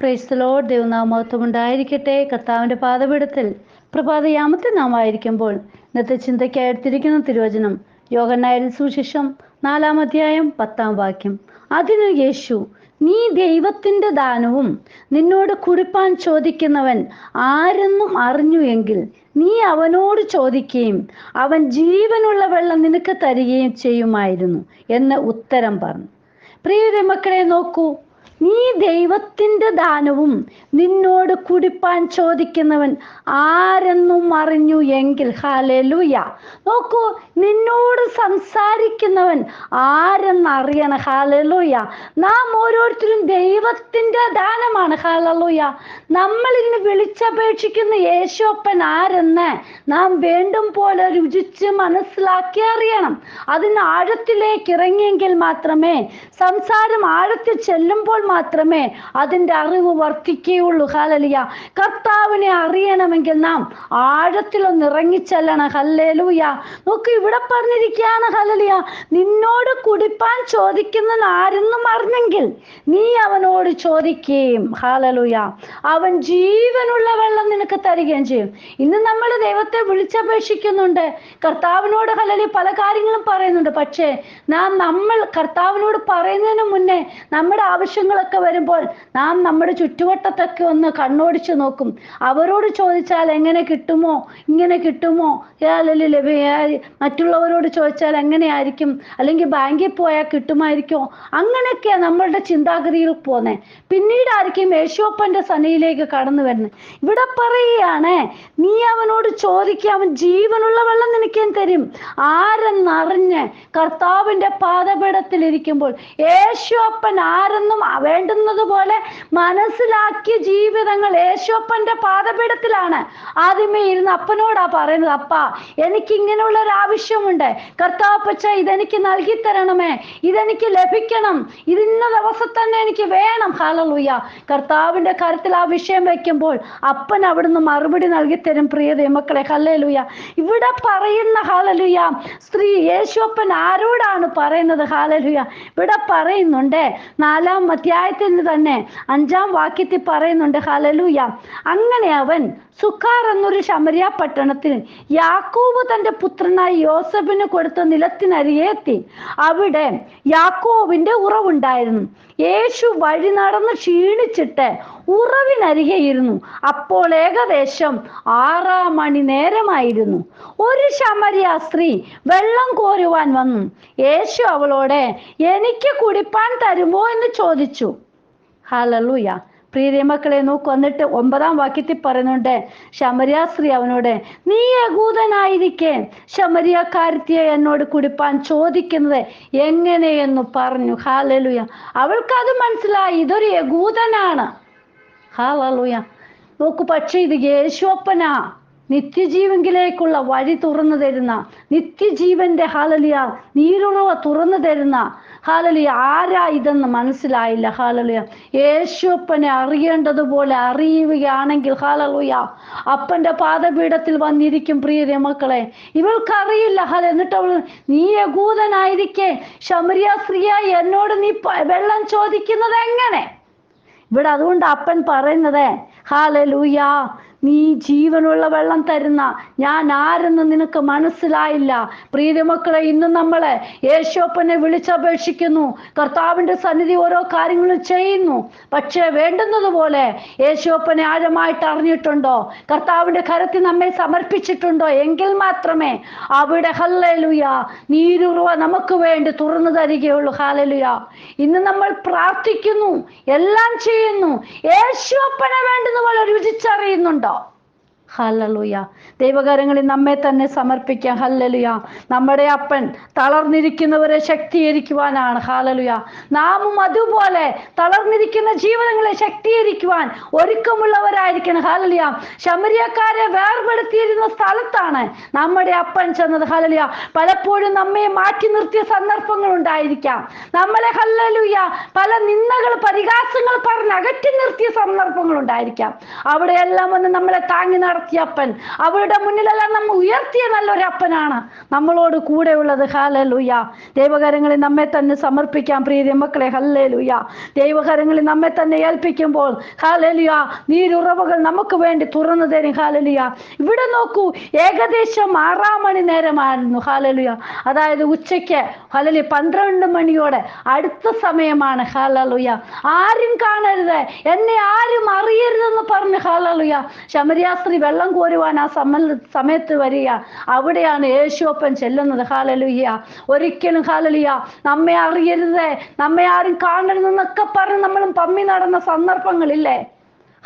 പ്രൈസ്തലോ ദൈവനാമത്വം ഉണ്ടായിരിക്കട്ടെ. കർത്താവിന്റെ പാതപീഠത്തിൽ പ്രഭാതയാമത്തെ നാം ആയിരിക്കുമ്പോൾ ഇന്നത്തെ ചിന്തയ്ക്കായി എടുത്തിരിക്കുന്ന തിരുവചനം യോഗനായൻ സുശേഷം നാലാം അധ്യായം പത്താം വാക്യം. അതിന് യേശു നീ ദൈവത്തിന്റെ ദാനവും നിന്നോട് കുടിപ്പാൻ ചോദിക്കുന്നവൻ ആരെന്നും അറിഞ്ഞു എങ്കിൽ നീ അവനോട് ചോദിക്കുകയും അവൻ ജീവനുള്ള വെള്ളം നിനക്ക് തരികയും ചെയ്യുമായിരുന്നു എന്ന് ഉത്തരം പറഞ്ഞു. പ്രിയരെ മക്കളെ നോക്കൂ. നീ ദൈവത്തിന്റെ ദാനവും നിന്നോട് കുടിപ്പാൻ ചോദിക്കുന്നവൻ ആരെന്നും അറിഞ്ഞു എങ്കിൽ ഹാലലൂയ നോക്കൂ നിന്നോട് സംസാരിക്കുന്നവൻ ആരെന്നറിയണം ഹാലലൂയ നാം ഓരോരുത്തരും ദൈവത്തിന്റെ ദാനമാണ് ഹാലലൂയ നമ്മൾ ഇന്ന് വിളിച്ചപേക്ഷിക്കുന്ന യേശോപ്പൻ ആരെന്ന് നാം വേണ്ടും പോലെ രുചിച്ച് മനസ്സിലാക്കി അറിയണം. അതിന് ആഴത്തിലേക്ക് ഇറങ്ങിയെങ്കിൽ മാത്രമേ സംസാരം ആഴത്തിൽ ചെല്ലുമ്പോൾ മാത്രമേ അതിന്റെ അറിവ് വർദ്ധിക്കുകയുള്ളൂ ഹാലലിയ കർത്താവിനെ അറിയണമെങ്കിൽ നാം ആഴത്തിലൊന്ന് ഇറങ്ങിച്ചെല്ലണം. ഹല്ലേലൂയ. നോക്ക് ഇവിടെ പറഞ്ഞിരിക്കുകയാണ് ഹലലിയ നിന്നോട് കുടിപ്പാൻ ചോദിക്കുന്നത് ആരെന്നും അറിഞ്ഞെങ്കിൽ നീ അവനോട് ചോദിക്കുകയും ഹാലലൂയ അവൻ ജീവനുള്ള വെള്ളം നിനക്ക് തരികയും ചെയ്യും. ഇന്ന് നമ്മൾ ദൈവത്തെ വിളിച്ചപേക്ഷിക്കുന്നുണ്ട്. കർത്താവിനോട് ഹലലി പല കാര്യങ്ങളും പറയുന്നുണ്ട്. പക്ഷേ നാം നമ്മൾ കർത്താവിനോട് പറയുന്നതിന് മുന്നേ നമ്മുടെ ആവശ്യങ്ങളൊക്കെ വരുമ്പോൾ നാം നമ്മുടെ ചുറ്റുവട്ടത്തൊക്കെ ഒന്ന് കണ്ണോടിച്ച് നോക്കും. അവരോട് ചോദിച്ചാൽ എങ്ങനെ കിട്ടുമോ? ഇങ്ങനെ കിട്ടുമോ? മറ്റുള്ളവരോട് ചോദിച്ചാൽ എങ്ങനെയായിരിക്കും? അല്ലെങ്കിൽ ബാങ്കിൽ പോയാൽ കിട്ടുമായിരിക്കുമോ അങ്ങനെയൊക്കെയാ നമ്മളുടെ ചിന്താഗതിയിൽ പോന്നെ. പിന്നീടായിരിക്കും യേശോപ്പന്റെ സനയിലേക്ക് കടന്നു വരുന്നത് ഇവിടെ പറയുകയാണ് നീ അവനോട് ചോദിക്കുക അവൻ ജീവനുള്ള വെള്ളം നിനക്ക് തരും. ആരെന്നറിഞ്ഞ് കർത്താവിന്റെ പാതപീഠത്തിൽ ഇരിക്കുമ്പോൾ യേശോപ്പൻ ആരെന്നും വേണ്ടുന്നത് പോലെ മനസ്സിലാക്കിയ ജീവിതങ്ങൾ യേശോപ്പന്റെ പാദപീഠത്തിലാണ്. ആദ്യമേ ഇരുന്ന് അപ്പനോടാ പറയുന്നത് അപ്പ എനിക്ക് ഇങ്ങനെയുള്ള ഒരു ആവശ്യമുണ്ട് കർത്താപ്പച്ച ഇതെനിക്ക് നൽകി തരണമേ. ഇതെനിക്ക് ലഭിക്കണം. ഇതിന്ന ദിവസം തന്നെ എനിക്ക് വേണം. ഹാലലൂയ കർത്താവിന്റെ കരത്തിൽ ആ വിഷയം വെക്കുമ്പോൾ അപ്പൻ അവിടുന്ന് മറുപടി നൽകി തരും പ്രിയ ദൈവമക്കളെ ഹല്ലേലൂയ. ഇവിടെ പറയുന്ന ഹാലലുയ സ്ത്രീ യേശോപ്പൻ ആരോടാണ് പറയുന്നത് ഹാലലുയ ഇവിടെ പറയുന്നുണ്ട് നാലാം അധ്യായത്തിൽ തന്നെ അഞ്ചാം വാക്യത്തിൽ പറയുന്നുണ്ട് ഹലലൂയ അങ്ങനെ അവൻ സുഖാർ എന്നൊരു ശമരിയ പട്ടണത്തിൽ യാക്കോബ് തന്റെ പുത്രനായ യോസഫിന് കൊടുത്ത നിലത്തിനരികെ എത്തി. അവിടെ യാക്കോബിന്റെ ഉറവുണ്ടായിരുന്നു. യേശു വഴി നടന്ന് ക്ഷീണിച്ചിട്ട് ഉറവിനരികെ ഇരുന്നു അപ്പോൾ ഏകദേശം ആറാം മണി നേരമായിരുന്നു. ഒരു ശമരിയ സ്ത്രീ വെള്ളം കോരുവാൻ വന്നു. യേശു അവളോട് എനിക്ക് കുടിപ്പാൻ തരുമോ? എന്ന് ചോദിച്ചു. ഹലലൂയ പ്രിയ മക്കളെ വന്നിട്ട് ഒമ്പതാം വാക്യത്തിൽ പറയുന്നുണ്ട് ശമരിയ സ്ത്രീ അവനോട് നീ യകൂതനായിരിക്കെ ശമരിയക്കാരത്തിയെ എന്നോട് കുടിപ്പാൻ ചോദിക്കുന്നത് എങ്ങനെയെന്ന് പറഞ്ഞു. ഹാലലുയ അവൾക്കത് മനസ്സിലായി. ഇതൊരു യകൂതനാണ് ഹാലലുയ നോക്കു പക്ഷേ ഇത് യേശോപ്പനാ നിത്യജീവങ്കിലേക്കുള്ള വഴി തുറന്നു തരുന്ന. നിത്യജീവന്റെ ഹാലലിയ നീരുറവ തുറന്നു തരുന്ന. ഹാലലിയ ആരാ ഇതെന്ന് മനസ്സിലായില്ല. ഹാലലിയ യേശുപ്പനെ അറിയേണ്ടതുപോലെ അറിയുകയാണെങ്കിൽ ഹാലലുയ അപ്പന്റെ പാദപീഠത്തിൽ വന്നിരിക്കും പ്രിയ മക്കളെ. ഇവൾക്കറിയില്ല. ഹാല എന്നിട്ട് അവൾ നീ യകൂതനായിരിക്കെ ശമരിയ സ്ത്രീയായി എന്നോട് നീ വെള്ളം ചോദിക്കുന്നത് എങ്ങനെ? ഇവിടെ അതുകൊണ്ട് അപ്പൻ പറയുന്നത് ഹാലലൂയ നീ ജീവനുള്ള വെള്ളം തരുന്ന. ഞാൻ ആരെന്ന് നിനക്ക് മനസ്സിലായില്ല. പ്രീതിമക്കളെ ഇന്ന് നമ്മളെ യേശോപ്പനെ വിളിച്ചപേക്ഷിക്കുന്നു. കർത്താവിന്റെ സന്നിധി ഓരോ കാര്യങ്ങളും ചെയ്യുന്നു. പക്ഷേ വേണ്ടുന്നത് പോലെ യേശോപ്പനെ ആഴമായിട്ട് അറിഞ്ഞിട്ടുണ്ടോ? കർത്താവിന്റെ കരത്തിൽ നമ്മെ സമർപ്പിച്ചിട്ടുണ്ടോ? എങ്കിൽ മാത്രമേ അവിടെ ഹല്ലലുയ നീരുറവ നമുക്ക് വേണ്ടി തുറന്നു തരികയുള്ളൂ. ഹാലലുയ ഇന്ന് നമ്മൾ പ്രാർത്ഥിക്കുന്നു. എല്ലാം ചെയ്യുന്നു. യേശോപ്പനെ വേണ്ടുന്ന പോലെ രുചിച്ചറിയുന്നുണ്ടോ ഹല്ലലുയ. ദൈവകാരങ്ങളിൽ നമ്മെ തന്നെ സമർപ്പിക്കാം. ഹല്ലലുയ. നമ്മുടെ അപ്പൻ തളർന്നിരിക്കുന്നവരെ ശക്തീകരിക്കുവാനാണ്. ഹാലലുയ നാമും അതുപോലെ തളർന്നിരിക്കുന്ന ജീവനങ്ങളെ ശക്തീകരിക്കുവാൻ ഒരുക്കമുള്ളവരായിരിക്കണം. ഹാലലിയ ശമരിയക്കാരെ വേർപെടുത്തിയിരുന്ന സ്ഥലത്താണ് നമ്മുടെ അപ്പൻ ചെന്നത്. ഹലലിയ പലപ്പോഴും നമ്മെ മാറ്റി നിർത്തിയ സന്ദർഭങ്ങൾ ഉണ്ടായിരിക്കാം. നമ്മളെ ഹല്ലലുയ പല നിന്ദകൾ പരിഹാസങ്ങൾ പറഞ്ഞ് അകറ്റി നിർത്തിയ സന്ദർഭങ്ങൾ ഉണ്ടായിരിക്കാം. അവിടെയെല്ലാം വന്ന് നമ്മളെ താങ്ങി നട നടത്തിയ അപ്പൻ. അവരുടെ മുന്നിലെല്ലാം നമ്മൾ ഉയർത്തിയ നല്ലൊരു അപ്പനാണ് നമ്മളോട് കൂടെ ഉള്ളത് ഹാലലൂയ ദൈവകരങ്ങളിൽ നമ്മെ തന്നെ സമർപ്പിക്കാം പ്രീതി മക്കളെ ഹല്ലേലൂയ. ദൈവകരങ്ങളിൽ നമ്മെ തന്നെ ഏൽപ്പിക്കുമ്പോൾ ഹാലലിയ നീരുറവുകൾ നമുക്ക് വേണ്ടി തുറന്നു തരും ഹാലലിയ ഇവിടെ നോക്കൂ ഏകദേശം ആറാം മണി നേരമായിരുന്നു ഹാലലിയ അതായത് ഉച്ചയ്ക്ക് ഹലലി പന്ത്രണ്ട് മണിയോടെ അടുത്ത സമയമാണ് ഹാലലുയ ആരും കാണരുത്. എന്നെ ആരും അറിയരുതെന്ന് പറഞ്ഞ് ഹാലലുയ. ശമരിയാസ്ത്രീ വെള്ളം കോരുവാൻ ആ സമ സമയത്ത് വരിക. അവിടെയാണ് യേശുവപ്പൻ ചെല്ലുന്നത്. ഹാലലുയ്യ ഒരിക്കലും ഹാലലിയ നമ്മെ അറിയരുത്. നമ്മെ ആരും കാണരുതെന്നൊക്കെ പറഞ്ഞ് നമ്മളും പമ്മി നടന്ന സന്ദർഭങ്ങളില്ലേ?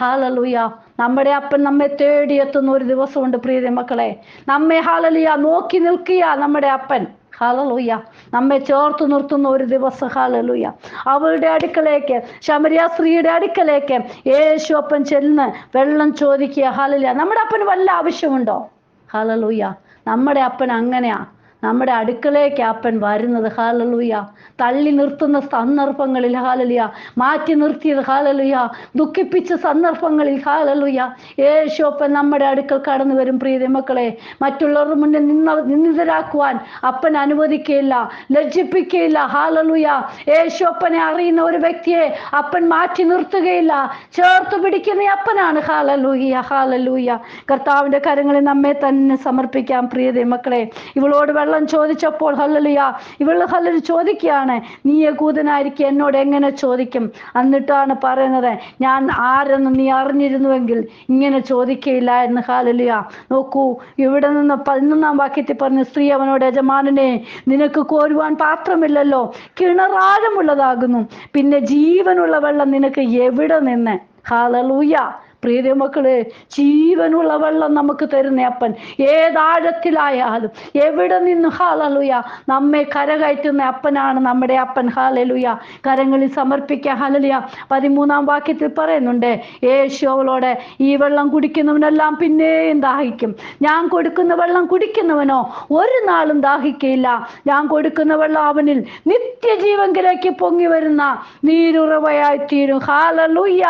ഹാലലൂയ. നമ്മുടെ അപ്പൻ നമ്മെ തേടിയെത്തുന്ന ഒരു ദിവസമുണ്ട് പ്രിയ മക്കളെ. നമ്മെ ഹാലലിയ നോക്കി നിൽക്കുക നമ്മുടെ അപ്പൻ. ഹാലലൂയ നമ്മെ ചേർത്ത് നിർത്തുന്ന ഒരു ദിവസം. ഹാലലൂയ അവളുടെ അടുക്കലേക്ക് ശമരിയ സ്ത്രീയുടെ അടുക്കലേക്ക് യേശു അപ്പൻ ചെന്ന് വെള്ളം ചോദിക്കുക. ഹാലലൂയ നമ്മുടെ അപ്പന് വല്ല ആവശ്യമുണ്ടോ? ഹാലലൂയ നമ്മുടെ അപ്പൻ അങ്ങനെയാ. നമ്മുടെ അടുക്കളയ്ക്ക് അപ്പൻ വരുന്നത് ഹാലലുയ. തള്ളി നിർത്തുന്ന സന്ദർഭങ്ങളിൽ ഹാലലുയ. മാറ്റി നിർത്തിയത് ഹാലലുയ. ദുഃഖിപ്പിച്ച സന്ദർഭങ്ങളിൽ ഹാലലുയ. യേശോപ്പൻ നമ്മുടെ അടുക്കൽ കടന്നു വരും പ്രീതി മക്കളെ. മറ്റുള്ളവരുടെ മുന്നിൽ നിന്ന നിന്ദിതരാക്കുവാൻ അപ്പൻ അനുവദിക്കുകയില്ല ലജ്ജിപ്പിക്കുകയില്ല ഹാലലുയ. യേശോപ്പനെ അറിയുന്ന ഒരു വ്യക്തിയെ അപ്പൻ മാറ്റി നിർത്തുകയില്ല. ചേർത്ത് പിടിക്കുന്ന അപ്പനാണ് ഹാലലൂയ ഹാലലൂയ. കർത്താവിന്റെ കരങ്ങളിൽ നമ്മെ തന്നെ സമർപ്പിക്കാം പ്രിയതേ മക്കളെ. ഇവളോട് വെള്ളം ചോദിച്ചപ്പോൾ ഹല്ലലിയ ഇവൾ ഹല്ലലി ചോദിക്കുകയാണ് നീ യകൂതനായിരിക്കും എന്നോട് എങ്ങനെ ചോദിക്കും? എന്നിട്ടാണ് പറയുന്നത് ഞാൻ ആരെന്ന് നീ അറിഞ്ഞിരുന്നുവെങ്കിൽ ഇങ്ങനെ ചോദിക്കയില്ല എന്ന് ഹാലലിയ നോക്കൂ ഇവിടെ നിന്ന് പതിനൊന്നാം വാക്യത്തിൽ പറഞ്ഞ സ്ത്രീ അവനോട് യജമാനനെ നിനക്ക് കോരുവാൻ പാത്രമില്ലല്ലോ കിണറാഴമുള്ളതാകുന്നു പിന്നെ ജീവനുള്ള വെള്ളം നിനക്ക് എവിടെ നിന്ന്? ഹാലലൂയ പ്രിയ മക്കളെ ജീവനുള്ള വെള്ളം നമുക്ക് തരുന്ന അപ്പൻ. ഏതാഴത്തിലായാലും എവിടെ നിന്ന് ഹാലലുയ നമ്മെ കരകയറ്റുന്ന അപ്പനാണ് നമ്മുടെ അപ്പൻ. ഹാലലുയ കരങ്ങളിൽ സമർപ്പിക്കുക ഹാലലുയ പതിമൂന്നാം വാക്യത്തിൽ പറയുന്നുണ്ട് യേശു അവളോട് ഈ വെള്ളം കുടിക്കുന്നവനെല്ലാം പിന്നെയും ദാഹിക്കും. ഞാൻ കൊടുക്കുന്ന വെള്ളം കുടിക്കുന്നവനോ ഒരു നാളും ദാഹിക്കയില്ല. ഞാൻ കൊടുക്കുന്ന വെള്ളം അവനിൽ നിത്യജീവങ്കിലേക്ക് പൊങ്ങി വരുന്ന നീരുറവയായി തീരും ഹാലലുയ്യ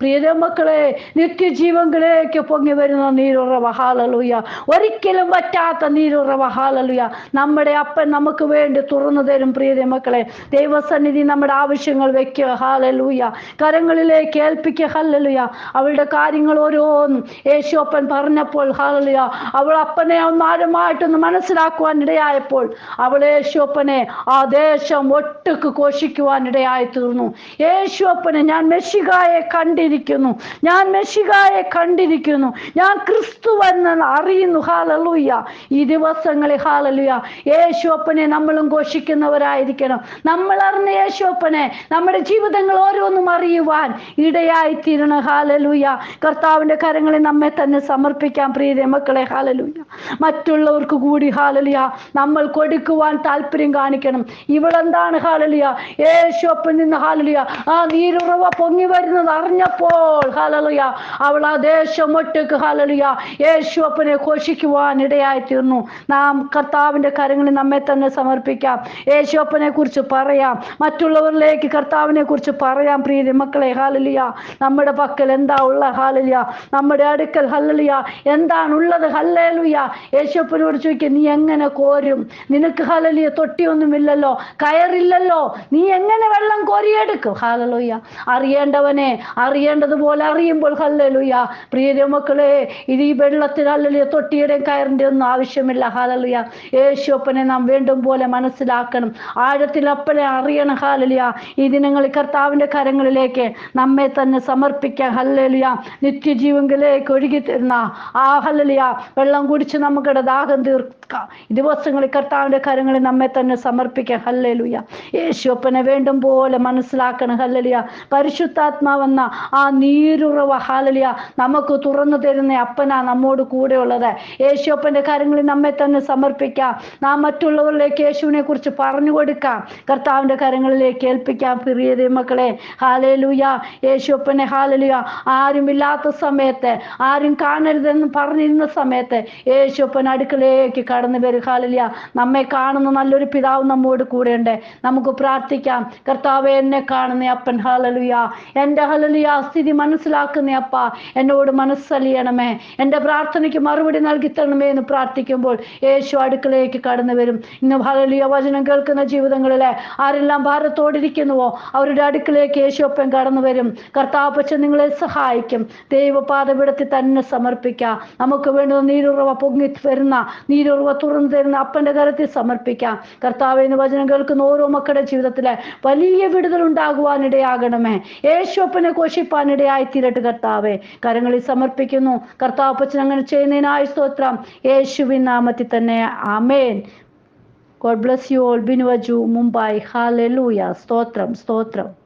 പ്രിയ മക്കളെ നിത്യജീവങ്കിലേക്ക് പൊങ്ങി വരുന്ന നീരുറവ ഹാലലുയ ഒരിക്കലും വറ്റാത്ത നീരുറവ ഹാലലുയ നമ്മുടെ അപ്പൻ നമുക്ക് വേണ്ടി തുറന്നു തരും പ്രിയ മക്കളെ. ദൈവസന്നിധി നമ്മുടെ ആവശ്യങ്ങൾ വെക്കുക ഹാലലൂയ കരങ്ങളിലേക്ക് ഏൽപ്പിക്കുക ഹല്ലലുയ അവളുടെ കാര്യങ്ങൾ ഓരോന്നും യേശു അപ്പൻ പറഞ്ഞപ്പോൾ ഹാലലുയ അവൾ അപ്പനെ ഒന്നാരമായിട്ടൊന്ന് മനസ്സിലാക്കുവാൻ ഇടയായപ്പോൾ അവൾ യേശു അപ്പനെ ആ ദേശം ഒട്ടുക്ക് കോഷിക്കുവാൻ ഇടയായി തീർന്നു. യേശു അപ്പനെ ഞാൻ മെഷികായെ കണ്ടിരിക്കുന്നു. ഞാൻ മെഷികായെ കണ്ടിരിക്കുന്നു. ഞാൻ ക്രിസ്തു എന്ന് അറിയുന്നു. ഹാലലൂയ ഈ ദിവസങ്ങളിൽ ഹാലലുയ യേശു അപ്പനെ നമ്മളും ഘോഷിക്കുന്നവരായിരിക്കണം. നമ്മൾ അറിഞ്ഞ യേശു അപ്പനെ നമ്മുടെ ജീവിതങ്ങൾ ഓരോന്നും അറിയുവാൻ ഇടയായിത്തീരണം. ഹാലലൂയ കർത്താവിന്റെ കരങ്ങളെ നമ്മെ തന്നെ സമർപ്പിക്കാം പ്രിയ മക്കളെ. ഹാലലൂയ മറ്റുള്ളവർക്ക് കൂടി ഹാലലിയ നമ്മൾ കൊടുക്കുവാൻ താല്പര്യം കാണിക്കണം. ഇവളെന്താണ്? ഹാലലിയ യേശു അപ്പൻ നിന്ന് ഹാലലിയ ആ നീരുറവ പൊങ്ങി വരുന്നത് അറിഞ്ഞപ്പോൾ ഹാലലിയ അവൾ ആ ദേശം ഒറ്റയ്ക്ക് ഹാലലിയ യേശു അപ്പനെ ഘോഷിക്കുവാൻ ഇടയായി തീർന്നു നാം കർത്താവിന്റെ കരങ്ങളിൽ നമ്മെ തന്നെ സമർപ്പിക്കാം. യേശു അപ്പനെ കുറിച്ച് പറയാം. മറ്റുള്ളവരിലേക്ക് കർത്താവിനെ കുറിച്ച് പറയാം പ്രിയ മക്കളെ ഹാലലിയ നമ്മുടെ പക്കൽ എന്താ ഉള്ള ഹാലലിയ നമ്മുടെ അടുക്കൽ ഹല്ലലിയ. എന്താണ് ഉള്ളത് ഹല്ലേലുയ യേശുപ്പനോട് ചോദിക്കുക നീ എങ്ങനെ കോരും? നിനക്ക് ഹലലിയ തൊട്ടിയൊന്നുമില്ലല്ലോ? കയറില്ലല്ലോ? നീ എങ്ങനെ വെള്ളം കോരിയെടുക്കും? ഹാലലുയ അറിയേണ്ടവനെ അറിയേണ്ടതുപോലെ അറിയുമ്പോൾ ഹല്ലലുയ. പ്രിയ മക്കളെ ഇത് ഈ വെള്ളത്തിൽ ഹല്ലലിയ തൊട്ടിയുടെ കയറിന്റെ ഒന്നും ആവശ്യമില്ല. ഹാലലുയ യേശോപ്പനെ നാം വേണ്ടും പോലെ മനസ്സിലാക്കണം. ആഴത്തിൽ അപ്പനെ അറിയണം. ഹാലലിയ ഈ ദിനങ്ങളിൽ കർത്താവിന്റെ കരങ്ങളിലേക്ക് നമ്മെ തന്നെ സമർപ്പിക്കാൻ ഹല്ലലിയ. നിത്യജീവങ്കിലേക്ക് ഒഴുകി തരുന്ന ആ ഹല്ലലിയ. വെള്ളം കുടിച്ച് നമുക്കിടെ ദാഹം തീർക്കാം. ദിവസങ്ങളിൽ കർത്താവിന്റെ കരങ്ങളിൽ നമ്മെ തന്നെ സമർപ്പിക്കാൻ ഹല്ലലുയ. യേശുപ്പനെ വേണ്ടും പോലെ മനസ്സിലാക്കണം. ഹല്ലലിയ. പരിശുദ്ധാത്മാവെന്ന ആ നീരുറവ ഹാലലിയ നമുക്ക് തുറന്നു തരുന്ന അപ്പനാ നമ്മോട് കൂടെ ഉള്ളത് യേശുപ്പന്റെ കാര്യങ്ങളിൽ നമ്മെ തന്നെ സമർപ്പിക്കാം. നാം മറ്റുള്ളവരിലേക്ക് യേശുവിനെ കുറിച്ച് പറഞ്ഞു കൊടുക്കാം. കർത്താവിന്റെ കാര്യങ്ങളിലേക്ക് ഏൽപ്പിക്കാം. പ്രിയതേ മക്കളെ ഹാലേലൂയ യേശുപ്പനെ ഹാലലുയ ആരുമില്ലാത്ത സമയത്ത് ആരും കാണരുതെന്ന് പറഞ്ഞിരുന്ന സമയത്ത് യേശുപ്പൻ അടുക്കളയിലേക്ക് കടന്നു വരും. ഹാലലിയ നമ്മെ കാണുന്ന നല്ലൊരു പിതാവ് നമ്മോട് കൂടെയുണ്ട്. നമുക്ക് പ്രാർത്ഥിക്കാം. കർത്താവ് എന്നെ കാണുന്ന അപ്പൻ ഹാലലുയ. എന്റെ ഹലലിയ സ്ഥിതി മനസ്സിലാക്കുന്ന അപ്പ എന്നോട് മനസ്സലിയണമേ. എന്റെ പ്രാർത്ഥനയ്ക്ക് മറുപടി നൽകി തരണമേ എന്ന് പ്രാർത്ഥിക്കുമ്പോൾ യേശു അടുക്കളയിലേക്ക് കടന്നു വരും. ഇന്ന് ഭാഗലിയ വചനം കേൾക്കുന്ന ജീവിതങ്ങളിലെ ആരെല്ലാം ഭാരത്തോടിരിക്കുന്നുവോ അവരുടെ അടുക്കളയിലേക്ക് യേശുപ്പൻ കടന്നു വരും. കർത്താപ്പച്ച നിങ്ങളെ സഹായിക്കും. ദൈവപാതപിടത്തിൽ തന്നെ സമർപ്പിക്കാം. നമുക്ക് വേണ്ടുന്ന നീരുറവ പൊങ്ങി വരുന്ന നീരുറവ തുറന്നു തരുന്ന അപ്പന്റെ കരത്തിൽ സമർപ്പിക്കാം. കർത്താവ് എന്ന് വചനം കേൾക്കുന്ന ഓരോ മക്കളുടെ ജീവിതത്തിലെ വലിയ വിടുതൽ ഉണ്ടാകുവാനിടയാകണമേ. യേശുപ്പനെ കോഷിപ്പാനിടയായി തീരട്ട് കർത്താവെ കരങ്ങളിൽ സമർപ്പിക്കുന്നു. കർത്താവ് അപ്പച്ചൻ അങ്ങനെ ചെയ്യുന്നതിനായി സ്തോത്രം. യേശുവിൻ നാമത്തിൽ തന്നെ amen God bless you all ബിനുവജു Mumbai. Hallelujah സ്തോത്രം സ്തോത്രം.